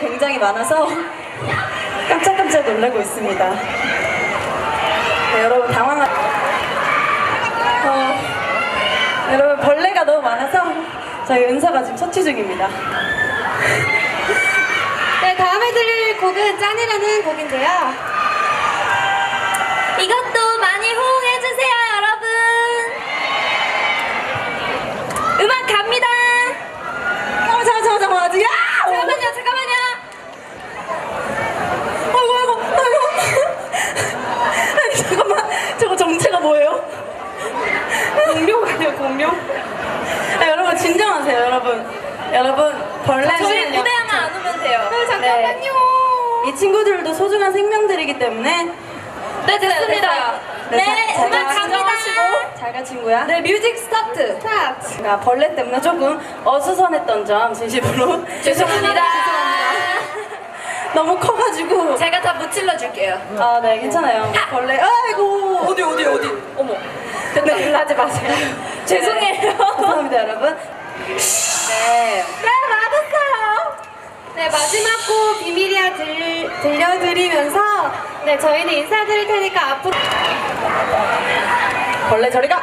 굉장히 많아서 깜짝깜짝 놀라고 있습니다. 네, 여러분 당황하. 어, 여러분 벌레가 너무 많아서 저희 은서가 지금 처치 중입니다. 네, 다음에 들릴 곡은 짠이라는 곡인데요. 공룡 아니에요 공룡? 아, 여러분 진정하세요 여러분 여러분 저희 벌레는 무대에만 안 오면 돼요. 네, 잠깐만요. 이 친구들도 소중한 생명들이기 때문에 네, 됐습니다. 네, 자- 음악 자- 갑니다. 잘가 친구야 네, 뮤직 스타트. 스타트. 제가 벌레 때문에 조금 어수선했던 점 진심으로 죄송합니다. 너무 커가지고 제가 다 무찔러 줄게요. 아 네 괜찮아요 벌레 아이고 어디, 어디, 어디? 어머. 됐다 놀라지 마세요 죄송해요. 죄송합니다 여러분. 네. 네, 맞았어요. 네, 마지막 곡 비밀이야 들, 들려드리면서 네, 저희는 인사드릴 테니까 앞으로. 벌레 저리 가